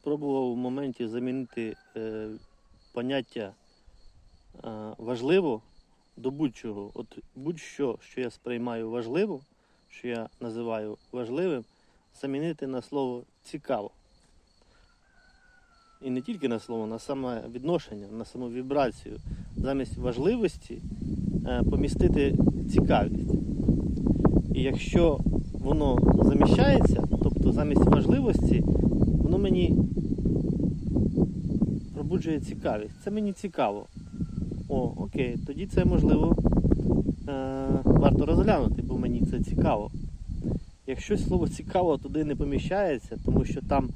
спробував в моменті замінити е, поняття е, важливо до будь-чого. От будь-що, що я сприймаю важливо, що я називаю важливим, замінити на слово цікаво. І не тільки на слово, на саме відношення, на саму вібрацію. Замість важливості е, помістити цікавість. І якщо воно заміщається, тобто замість важливості, воно мені пробуджує цікавість. Це мені цікаво. О, окей, тоді це можливо е, варто розглянути, бо мені це цікаво. Якщо слово цікаво туди не поміщається, тому що там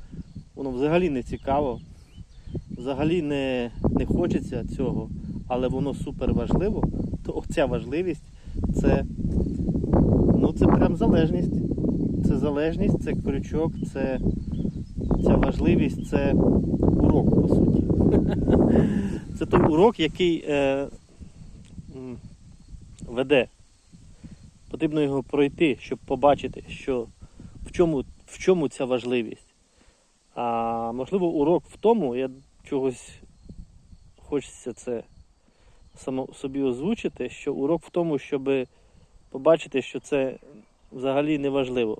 воно взагалі не цікаво, взагалі не, не хочеться цього, але воно супер важливо, то оця важливість це, ну, це прям залежність. Це залежність, це крючок, це ця важливість, це урок, по суті. Це той урок, який е, веде. Потрібно його пройти, щоб побачити, що в чому, в чому ця важливість. А можливо, урок в тому, я чогось хочеться це само собі озвучити, що урок в тому, щоб побачити, що це взагалі не важливо.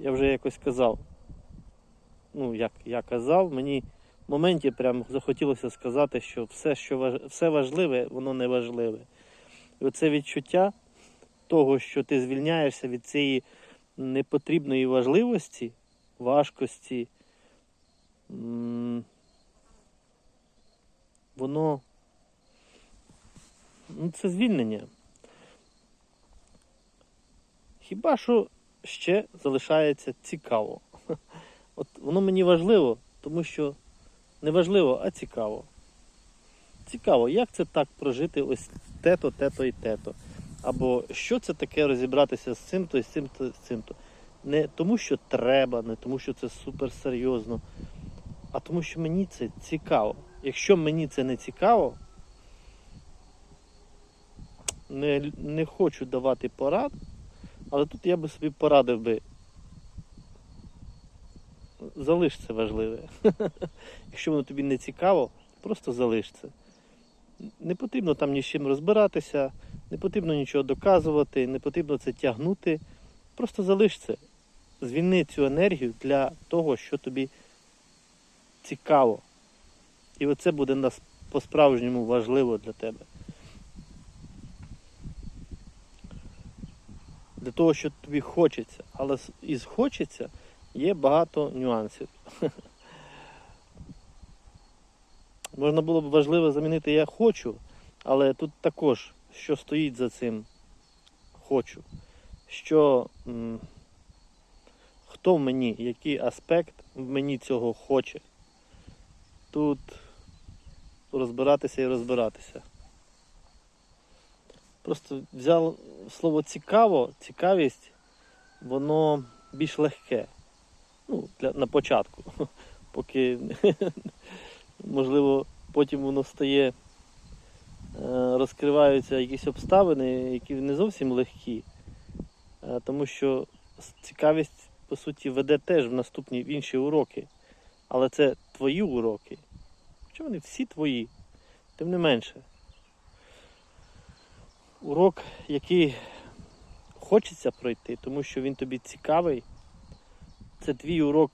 Я вже якось казав. Ну, як я казав, мені в моменті прям захотілося сказати, що все, що важ... все важливе, воно не важливе. І оце відчуття того, що ти звільняєшся від цієї непотрібної важливості, важкості, воно ну, це звільнення. Хіба що ще залишається цікаво. От воно мені важливо, тому що не важливо, а цікаво. Цікаво, як це так прожити ось те-то, те-то і те-то. Або що це таке розібратися з цим-то і з цим-то, з цим-то. Не тому, що треба, не тому, що це супер серйозно, а тому, що мені це цікаво. Якщо мені це не цікаво, не, не хочу давати порад, але тут я би собі порадив би. Залиш це важливе. Якщо воно тобі не цікаво, просто залиш це. Не потрібно там ні з чим розбиратися, не потрібно нічого доказувати, не потрібно це тягнути. Просто залиш це. Звільни цю енергію для того, що тобі цікаво. І оце буде нас по-справжньому важливо для тебе. Для того, що тобі хочеться. Але із хочеться є багато нюансів. Можна було б важливо замінити я хочу, але тут також, що стоїть за цим хочу. Що хто в мені, який аспект мені цього хоче. Тут розбиратися і розбиратися. Просто взяв слово цікаво, цікавість, воно більш легке. Ну, для, на початку. Поки, можливо, потім воно стає, е, розкриваються якісь обставини, які не зовсім легкі. Е, Тому що цікавість, по суті, веде теж в наступні в інші уроки. Але це твої уроки. Хоча вони всі твої, тим не менше. Урок, який хочеться пройти, тому що він тобі цікавий, це твій урок.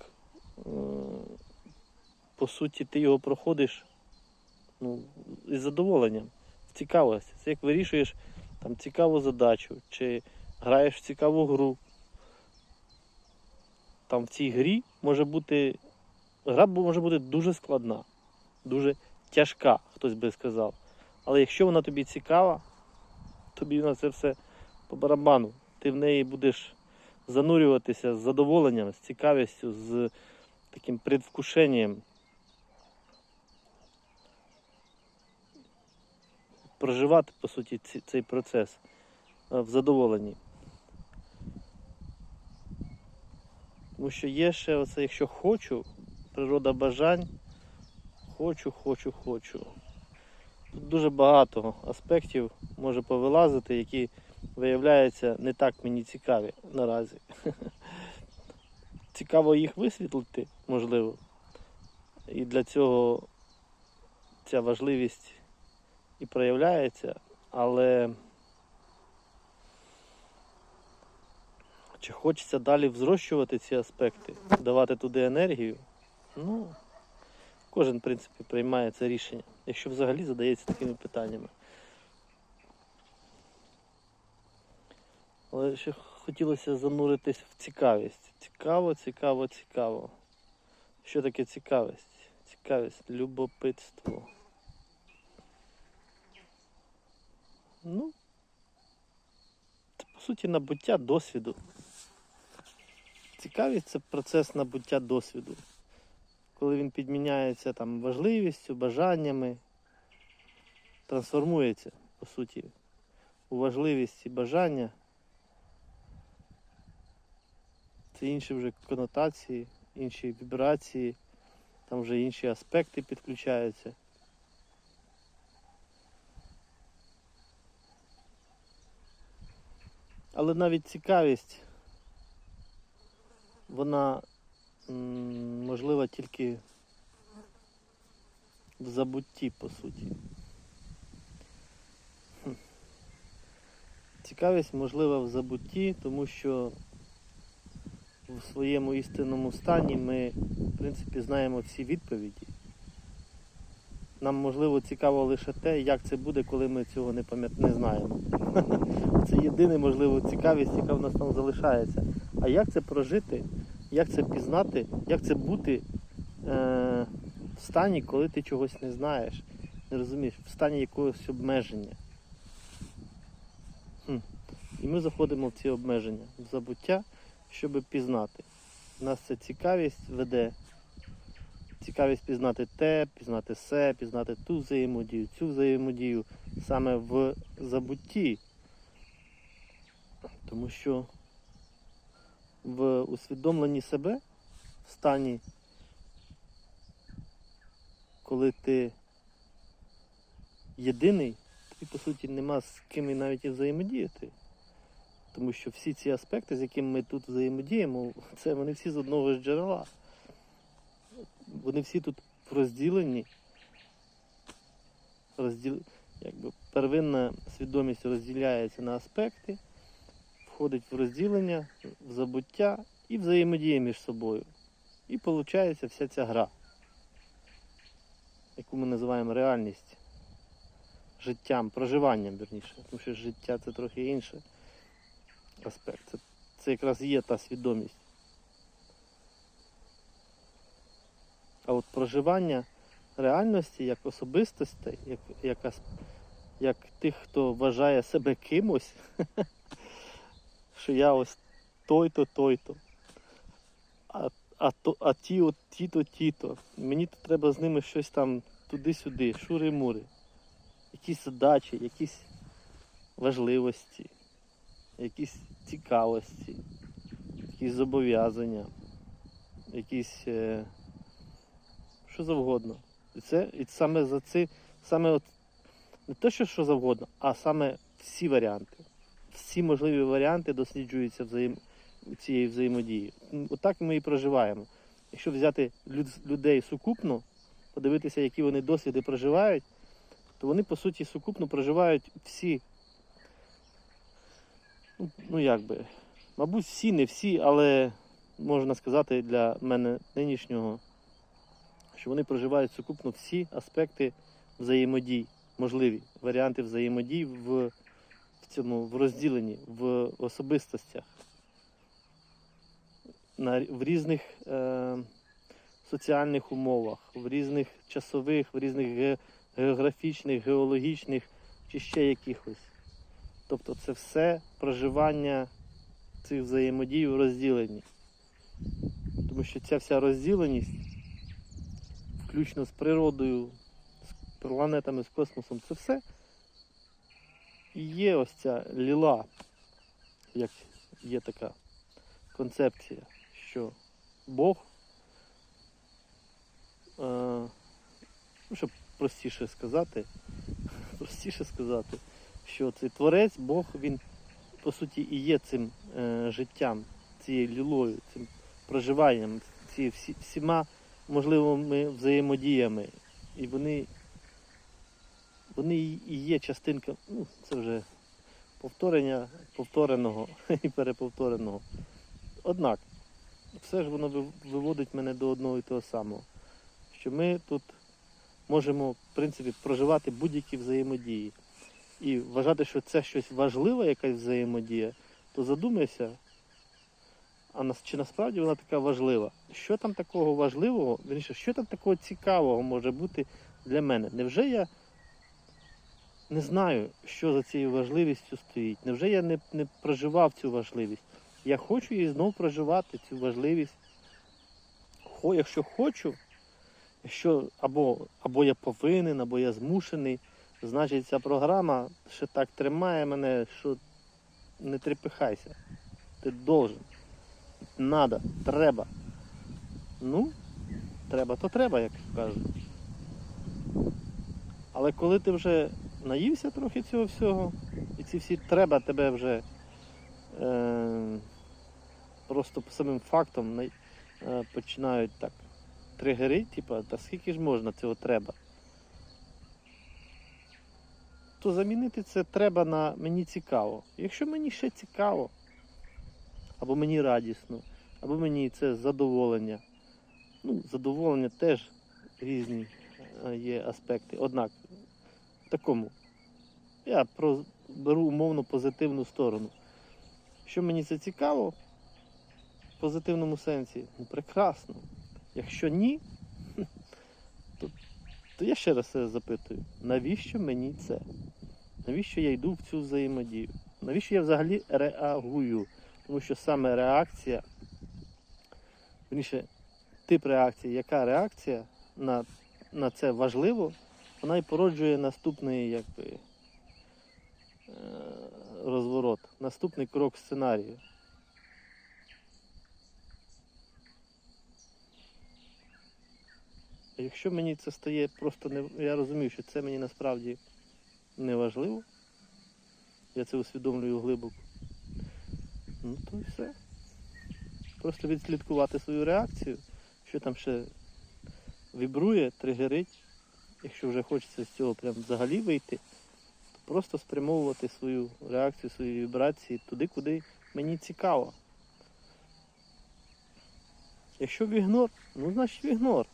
е, По суті, ти його проходиш ну, із задоволенням, з цікавості. Це як вирішуєш там цікаву задачу, чи граєш в цікаву гру. Там в цій грі може бути. Гра може бути дуже складна, дуже тяжка, хтось би сказав. Але якщо вона тобі цікава, тобі на це все по барабану. Ти в неї будеш занурюватися з задоволенням, з цікавістю, з таким предвкушенням. Проживати, по суті, цей процес е, в задоволенні. Тому що є ще оце, якщо хочу, природа бажань, хочу, хочу, хочу. Тут дуже багато аспектів може повилазити, які виявляються не так мені цікаві наразі. Цікаво їх висвітлити, можливо. І для цього ця важливість і проявляється, але чи хочеться далі взрощувати ці аспекти, давати туди енергію? Ну, кожен, в принципі, приймає це рішення, якщо взагалі задається такими питаннями. Але ще хотілося зануритись в цікавість. Цікаво, цікаво, цікаво. Що таке цікавість? Цікавість, любопитство. Ну, це по суті набуття досвіду. Цікавість це процес набуття досвіду. Коли він підміняється там важливістю, бажаннями, трансформується, по суті, у важливість і бажання. Це інші вже конотації, інші вібрації, там вже інші аспекти підключаються. Але навіть цікавість, вона можлива тільки в забутті, по суті. Цікавість можлива в забутті, тому що в своєму істинному стані ми, в принципі, знаємо всі відповіді. Нам, можливо, цікаво лише те, як це буде, коли ми цього не не знаємо. Це єдина, можливо, цікавість, яка в нас там залишається. А як це прожити, як це пізнати, як це бути е... в стані, коли ти чогось не знаєш, не розумієш, в стані якогось обмеження. Хм. І ми заходимо в ці обмеження, в забуття щоб пізнати. Нас ця цікавість веде. Цікавість пізнати те, пізнати се, пізнати ту взаємодію, цю взаємодію саме в забутті. Тому що в усвідомленні себе, в стані, коли ти єдиний, тобі по суті нема з ким і навіть і взаємодіяти. Тому що всі ці аспекти, з якими ми тут взаємодіємо, це вони всі з одного ж джерела. Вони всі тут розділені. Розділ... Якби первинна свідомість розділяється на аспекти, входить в розділення, в забуття і взаємодіє між собою. І виходить вся ця гра, яку ми називаємо реальність, життям, проживанням, верніше. Тому що життя це трохи інше аспект. Це, це якраз є та свідомість. А от проживання реальності як особистостей, як, як, як тих, хто вважає себе кимось, що я ось той-то, той-то. А, то, а ті от ті-то, ті-то. Мені то треба з ними щось там туди-сюди, шури-мури. Якісь задачі, якісь важливості якісь цікавості, якісь зобов'язання, якісь е, що завгодно. І це і саме за це, саме от, не те, що що завгодно, а саме всі варіанти. Всі можливі варіанти досліджуються взаєм... цієї взаємодії. Отак ми і проживаємо. Якщо взяти люд- людей сукупно, подивитися, які вони досвіди проживають, то вони по суті сукупно проживають всі ну, як би, мабуть, всі, не всі, але можна сказати для мене нинішнього, що вони проживають сукупно всі аспекти взаємодій, можливі варіанти взаємодій в, в цьому в розділенні, в особистостях, на, в різних е, соціальних умовах, в різних часових, в різних ге, географічних, геологічних чи ще якихось. Тобто це все проживання цих взаємодій у розділенні. Тому що ця вся розділеність, включно з природою, з планетами, з космосом, це все є ось ця ліла, як є така концепція, що Бог, е, ну, щоб простіше сказати, простіше сказати, що цей творець, Бог, він по суті і є цим е, життям, цією лілою, цим проживанням, цією всі, всіма можливими взаємодіями. І вони, вони і є частинка, ну, це вже повторення повтореного і переповтореного. Однак, все ж воно виводить мене до одного і того самого, що ми тут можемо, в принципі, проживати будь-які взаємодії. І вважати, що це щось важливе, якась взаємодія, то задумайся, а чи насправді вона така важлива? Що там такого важливого, вірніше, що там такого цікавого може бути для мене? Невже я не знаю, що за цією важливістю стоїть? Невже я не, не проживав цю важливість? Я хочу її знову проживати, цю важливість. Якщо хочу, якщо або, або я повинен, або я змушений, значить ця програма ще так тримає мене, що не трепихайся. Ти должен. Надо, треба. Ну, треба, то треба, як кажуть. Але коли ти вже наївся трохи цього всього, і ці всі треба тебе вже е, просто самим фактом е, починають так тригерити, типа, та скільки ж можна цього треба? То замінити це треба на мені цікаво. Якщо мені ще цікаво, або мені радісно, або мені це задоволення. Ну, задоволення теж різні е, є аспекти. Однак, в такому, я беру умовно позитивну сторону. Що мені це цікаво, в позитивному сенсі, ну прекрасно. Якщо ні, то, то я ще раз себе запитую, навіщо мені це? Навіщо я йду в цю взаємодію? Навіщо я взагалі реагую? Тому що саме реакція, верніше, тип реакції, яка реакція на, на це важливо, вона і породжує наступний якби, е, розворот, наступний крок сценарію. Якщо мені це стає просто не. Я розумію, що це мені насправді не важливо. Я це усвідомлюю глибоко. Ну то і все. Просто відслідкувати свою реакцію, що там ще вібрує, тригерить. Якщо вже хочеться з цього прям взагалі вийти, то просто спрямовувати свою реакцію, свої вібрації туди, куди мені цікаво. Якщо в ігнор, ну значить в ігнор.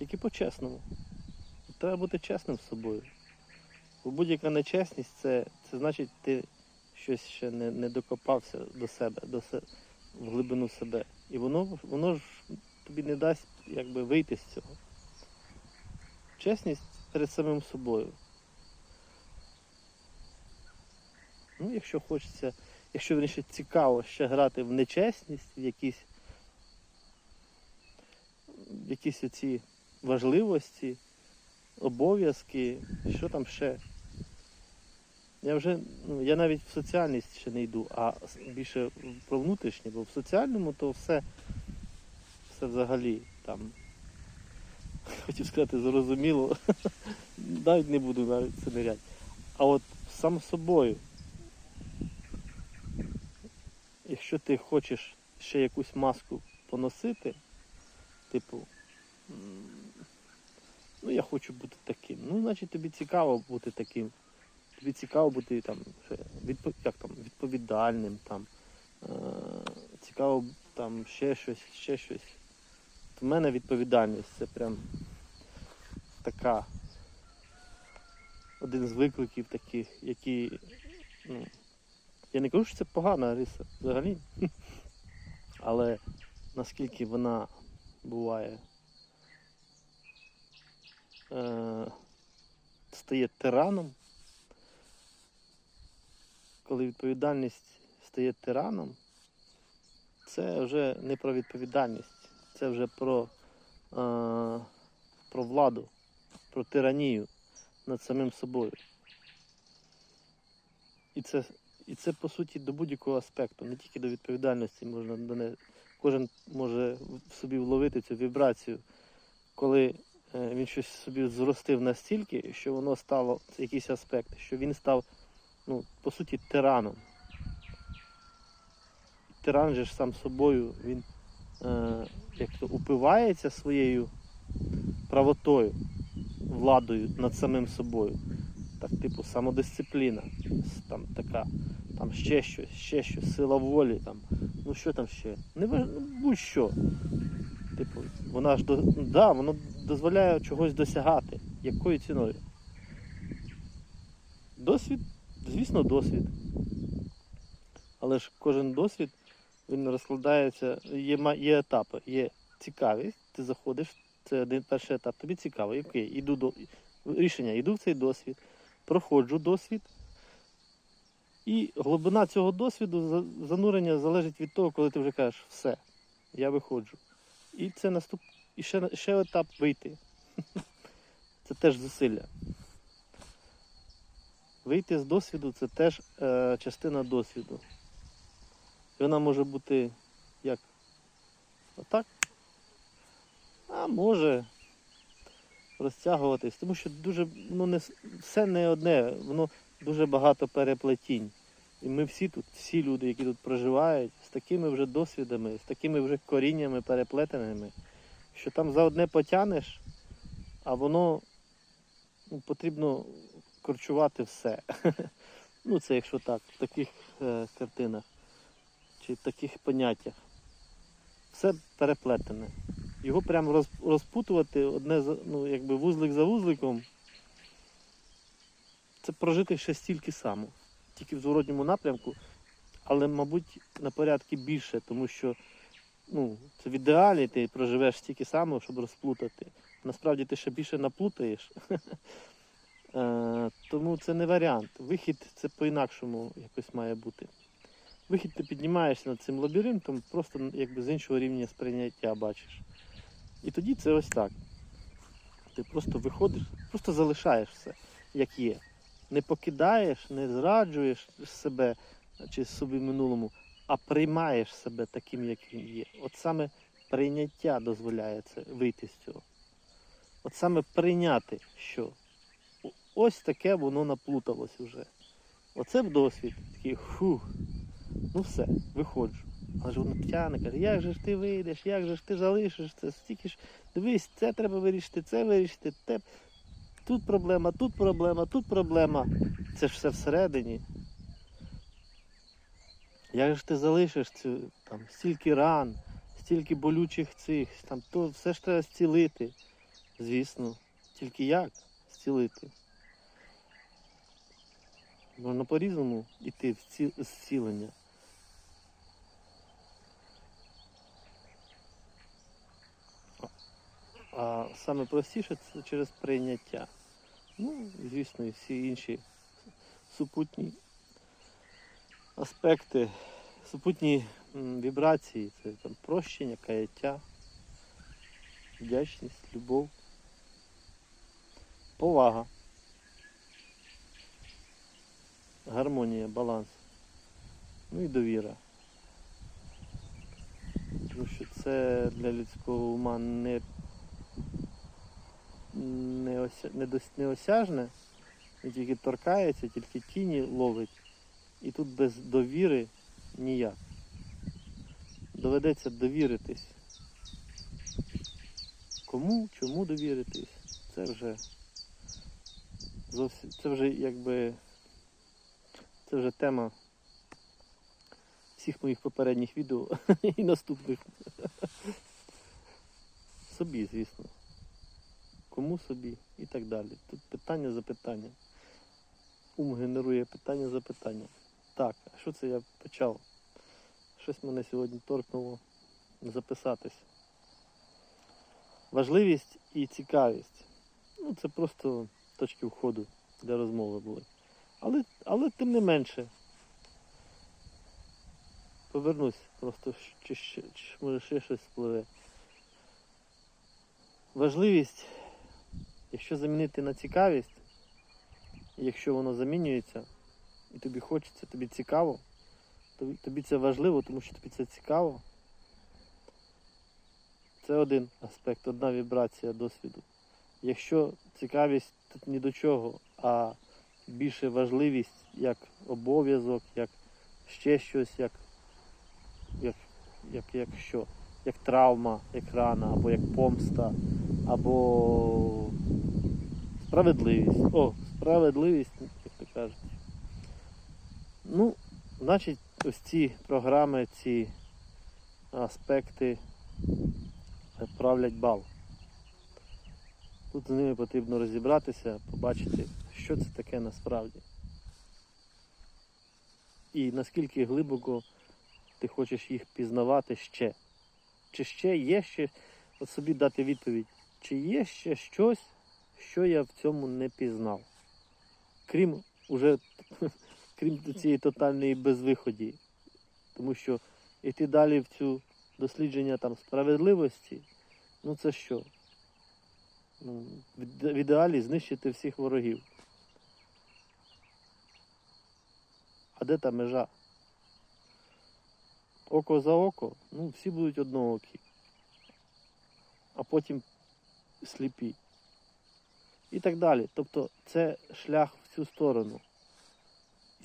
Тільки по-чесному. Треба бути чесним з собою. Бо будь-яка нечесність це, це значить ти щось ще не, не докопався до себе, до се, в глибину себе. І воно, воно ж тобі не дасть якби вийти з цього. Чесність перед самим собою. Ну, якщо хочеться, якщо вірніше цікаво ще грати в нечесність, в якісь, в якісь оці важливості, обов'язки, що там ще. Я вже, ну, я навіть в соціальність ще не йду, а більше про внутрішнє, бо в соціальному то все, все взагалі там. Хотів сказати, зрозуміло. Навіть не буду навіть це ниряти. А от сам собою. Якщо ти хочеш ще якусь маску поносити, типу, ну я хочу бути таким. Ну, значить тобі цікаво бути таким. Тобі цікаво бути там, відпо- як там, відповідальним, там, е- цікаво там ще щось, ще щось. В мене відповідальність це прям така. Один з викликів таких, які. Ну, я не кажу, що це погана риса взагалі. Але наскільки вона буває е, стає тираном, коли відповідальність стає тираном, це вже не про відповідальність, це вже про, е, про владу, про тиранію над самим собою. І це, і це по суті до будь-якого аспекту, не тільки до відповідальності можна до кожен може в собі вловити цю вібрацію, коли він щось собі зростив настільки, що воно стало це якийсь аспект, що він став, ну, по суті, тираном. Тиран же ж сам собою, він е, як то упивається своєю правотою, владою над самим собою. Так, типу, самодисципліна, там така, там ще щось, ще щось, сила волі, там, ну що там ще? Не ну, будь-що. Типу, вона ж до, да, воно дозволяє чогось досягати. Якою ціною? Досвід, звісно, досвід. Але ж кожен досвід він розкладається, є, є етапи, є цікавість, ти заходиш, це один перший етап, тобі цікаво, окей, іду до рішення, йду в цей досвід, проходжу досвід. І глибина цього досвіду, занурення залежить від того, коли ти вже кажеш, все, я виходжу. І це наступ... і ще, ще етап вийти. Це теж зусилля. Вийти з досвіду це теж е, частина досвіду. І вона може бути як? Отак? А може розтягуватись, тому що дуже, ну, не, все не одне, воно дуже багато переплетінь. І ми всі тут, всі люди, які тут проживають, з такими вже досвідами, з такими вже коріннями переплетеними, що там за одне потянеш, а воно ну, потрібно корчувати все. Ну, це якщо так, в таких е, картинах чи в таких поняттях. Все переплетене. Його прямо роз, розпутувати одне ну, якби вузлик за вузликом. Це прожити ще стільки само, тільки в зворотньому напрямку, але, мабуть, на порядки більше, тому що ну, це в ідеалі ти проживеш стільки само, щоб розплутати. Насправді ти ще більше наплутаєш. Е, Тому це не варіант. Вихід це по-інакшому якось має бути. Вихід ти піднімаєшся над цим лабіринтом, просто якби з іншого рівня сприйняття бачиш. І тоді це ось так. Ти просто виходиш, просто залишаєш все, як є. Не покидаєш, не зраджуєш себе чи собі минулому, а приймаєш себе таким, як він є. От саме прийняття дозволяє це вийти з цього. От саме прийняти, що ось таке воно наплуталось вже. Оце досвід. Такий фух. Ну все, виходжу. Але ж воно тягне, каже, як же ж ти вийдеш, як же ж ти залишиш це, стільки ж. Дивись, це треба вирішити, це вирішити, те. Тут проблема, тут проблема, тут проблема. Це ж все всередині. Як ж ти залишиш цю, там, стільки ран, стільки болючих цих, там, то все ж треба зцілити. Звісно. Тільки як зцілити? Можна по-різному йти в зцілення. А саме простіше це через прийняття. Ну, звісно, і всі інші супутні аспекти, супутні вібрації, це там прощення, каяття, вдячність, любов, повага, гармонія, баланс, ну і довіра. Тому що це для людського ума не не, ося, не, дос, неосяжне, він тільки торкається, тільки тіні ловить. І тут без довіри ніяк. Доведеться довіритись. Кому, чому довіритись, це вже зовсім це вже якби це вже тема всіх моїх попередніх відео і наступних. Собі, звісно кому собі і так далі. Тут питання за питанням. Ум генерує питання за питанням. Так, а що це я почав? Щось мене сьогодні торкнуло записатись. Важливість і цікавість. Ну, це просто точки входу для розмови були. Але, але тим не менше. Повернусь просто, чи, ще- чи може ще щось спливе. Важливість Якщо замінити на цікавість, якщо воно замінюється, і тобі хочеться, тобі цікаво, тобі, це важливо, тому що тобі це цікаво. Це один аспект, одна вібрація досвіду. Якщо цікавість тут ні до чого, а більше важливість як обов'язок, як ще щось, як, як, як, як що, як травма, як рана, або як помста, або справедливість. О, справедливість, як то кажуть. Ну, значить, ось ці програми, ці аспекти правлять бал. Тут з ними потрібно розібратися, побачити, що це таке насправді. І наскільки глибоко ти хочеш їх пізнавати ще. Чи ще є ще, от собі дати відповідь, чи є ще щось, що я в цьому не пізнав. Крім уже, крім цієї тотальної безвиході. Тому що йти далі в цю дослідження там справедливості, ну це що? Ну, в ідеалі знищити всіх ворогів. А де та межа? Око за око, ну всі будуть одноокі. А потім сліпі. І так далі. Тобто це шлях в цю сторону.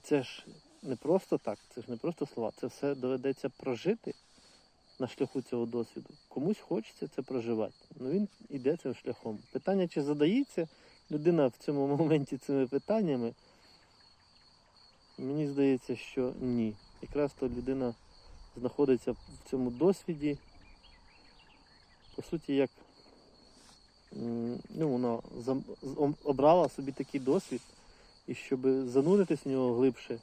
Це ж не просто так, це ж не просто слова, це все доведеться прожити на шляху цього досвіду. Комусь хочеться це проживати. Ну він іде цим шляхом. Питання, чи задається людина в цьому моменті цими питаннями, мені здається, що ні. Якраз то людина знаходиться в цьому досвіді, по суті, як ну, вона обрала собі такий досвід, і щоб зануритись в нього глибше,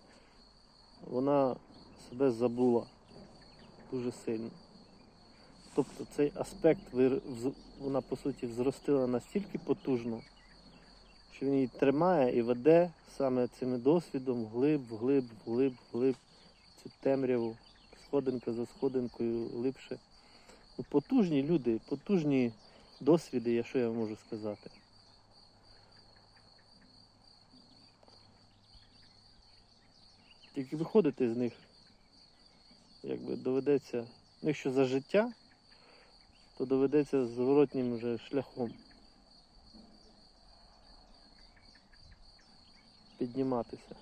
вона себе забула дуже сильно. Тобто цей аспект вона по суті взростила настільки потужно, що він її тримає і веде саме цим досвідом вглиб, вглиб, вглиб, вглиб цю темряву, сходинка за сходинкою глибше. Ну, потужні люди, потужні досвіди, я що я можу сказати. Тільки виходити з них, якби доведеться, ну якщо за життя, то доведеться зворотнім вже шляхом підніматися.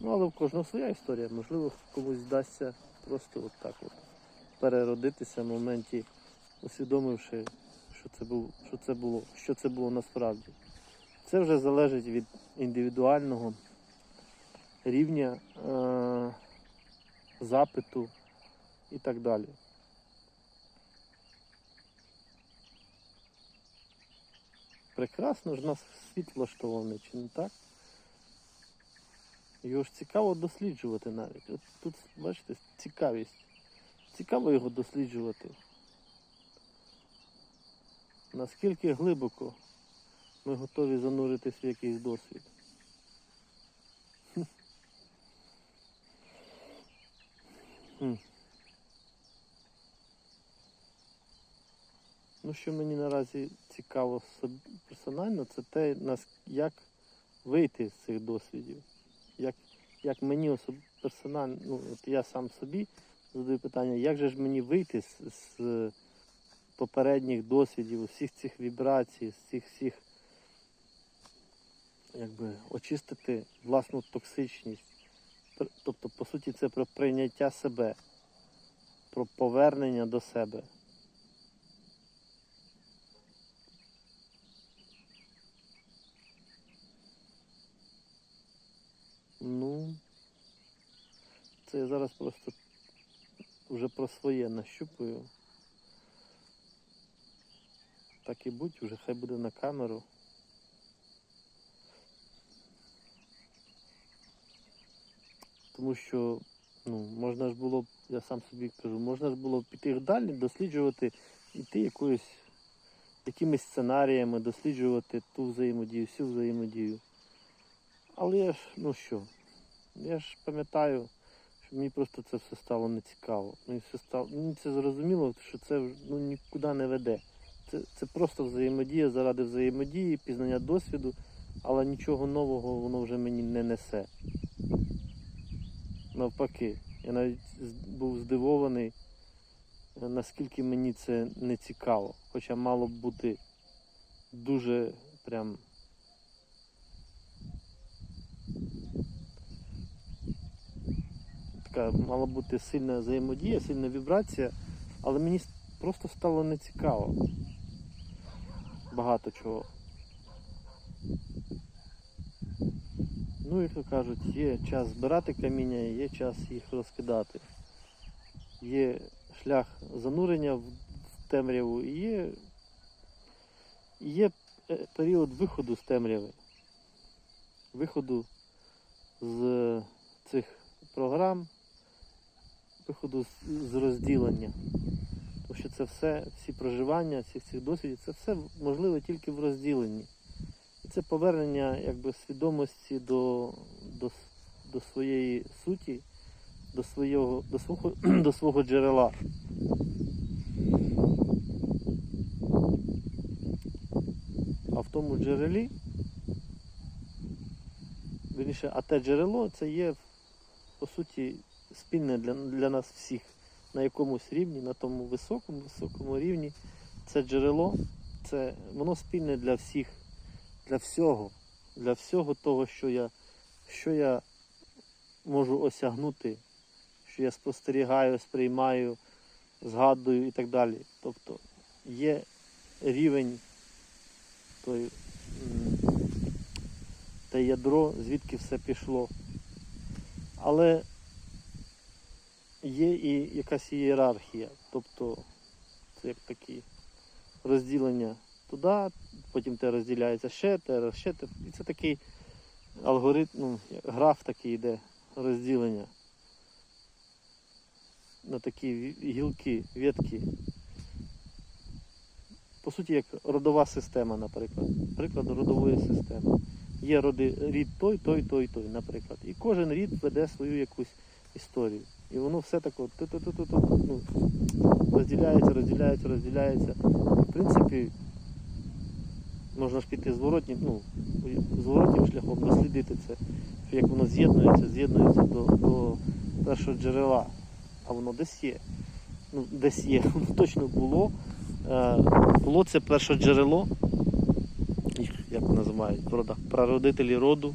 Ну, але в кожного своя історія. Можливо, комусь вдасться просто от так от переродитися в моменті, усвідомивши, що це було, що це було, що це було насправді. Це вже залежить від індивідуального рівня е- запиту і так далі. Прекрасно ж нас світ влаштований, чи не так? Його ж цікаво досліджувати навіть. От тут, бачите, цікавість. Цікаво його досліджувати. Наскільки глибоко ми готові зануритись в якийсь досвід. Ну, що мені наразі цікаво персонально, це те, як вийти з цих досвідів. Як, як мені особ... персонально, ну, от я сам собі задаю питання, як же ж мені вийти з, з попередніх досвідів, всіх цих вібрацій, з цих всіх, якби очистити власну токсичність. Тобто, по суті, це про прийняття себе, про повернення до себе. Ну, це я зараз просто вже про своє нащупую. Так і будь, вже хай буде на камеру. Тому що ну, можна ж було я сам собі кажу, можна ж було піти далі, досліджувати, йти якоюсь, якимись сценаріями, досліджувати ту взаємодію, всю взаємодію. Але я ж, ну що, я ж пам'ятаю, що мені просто це все стало нецікаво. Мені все стало, мені це зрозуміло, що це ну, нікуди не веде. Це, це просто взаємодія заради взаємодії, пізнання досвіду, але нічого нового воно вже мені не несе. Навпаки, я навіть був здивований, е, наскільки мені це не цікаво. Хоча мало б бути дуже прям така мала бути сильна взаємодія, сильна вібрація, але мені просто стало нецікаво. Багато чого. Ну, як то кажуть, є час збирати каміння, є час їх розкидати. Є шлях занурення в темряву, і є, є е, період виходу з темряви. Виходу з цих програм, виходу з розділення. Тому що це все, всі проживання всіх цих досвідів, це все можливо тільки в розділенні. І це повернення якби, свідомості до, до, до своєї суті, до свого, до свого, до свого джерела. А в тому джерелі, вірніше, а те джерело це є по суті спільне для, для нас всіх на якомусь рівні, на тому високому, високому рівні. Це джерело, це воно спільне для всіх, для всього, для всього того, що я, що я можу осягнути, що я спостерігаю, сприймаю, згадую і так далі. Тобто є рівень той, те ядро, звідки все пішло. Але є і якась ієрархія, тобто це як такі розділення туди, потім те розділяється ще, те, ще те. І це такий алгоритм, ну, граф такий йде розділення на такі гілки, ветки. По суті, як родова система, наприклад. Приклад родової системи. Є роди, рід той, той, той, той, наприклад. І кожен рід веде свою якусь історію. І воно все так от ну, розділяється, розділяється, розділяється. В принципі, можна ж піти зворотнім, ну, зворотнім шляхом, дослідити це, як воно з'єднується, з'єднується до, до першого джерела. А воно десь є. Ну, десь є, воно точно було. Е, було це перше джерело, як називають, прародителі роду.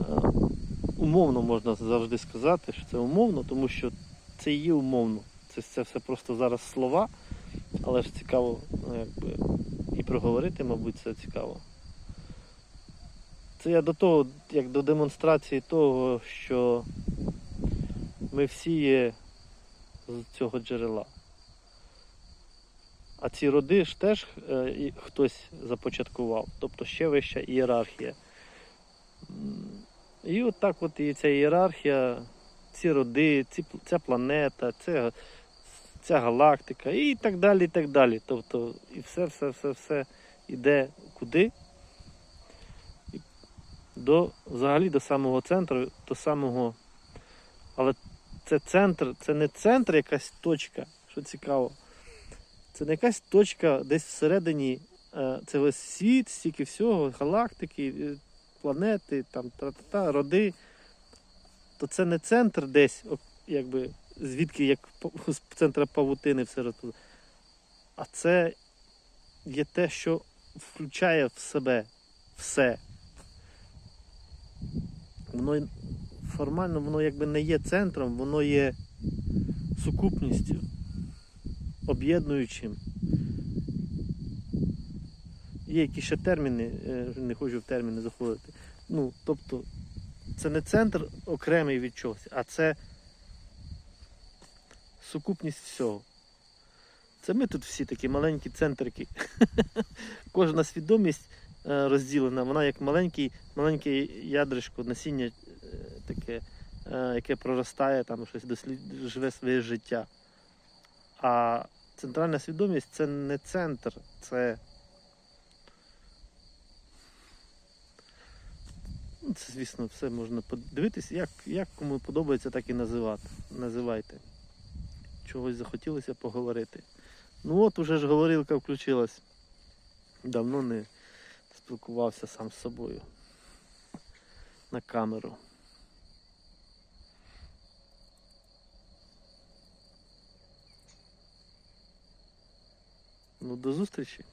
Е, умовно можна завжди сказати, що це умовно, тому що це є умовно. Це, це все просто зараз слова, але ж цікаво ну, якби, проговорити, мабуть, це цікаво. Це я до того, як до демонстрації того, що ми всі є з цього джерела. А ці роди ж теж е, хтось започаткував, тобто ще вища ієрархія. І от так от і ця ієрархія, ці роди, ці, ця планета, ця, ця галактика і так далі, і так далі. Тобто і все, все, все, все йде куди? До, взагалі до самого центру, до самого. Але це центр, це не центр, якась точка, що цікаво. Це не якась точка десь всередині, е, це весь світ, стільки всього, галактики, е, планети, там, та-та-та, роди. То це не центр десь, якби, звідки як з центра павутини все розпо- А це є те, що включає в себе все. Воно формально воно якби не є центром, воно є сукупністю об'єднуючим. Є якісь ще терміни, е, не хочу в терміни заходити. Ну, тобто, це не центр окремий від чогось, а це сукупність всього. Це ми тут всі такі маленькі центрики. Кожна свідомість е, розділена, вона як маленький, маленьке ядришко, насіння е, таке, е, яке проростає, там щось дослід... живе своє життя. А центральна свідомість це не центр, це. Ну, Це, звісно, все можна подивитись, як, як кому подобається, так і називати. Називайте. Чогось захотілося поговорити. Ну от уже ж говорилка включилась. Давно не спілкувався сам з собою на камеру. Ну, до зустрічі.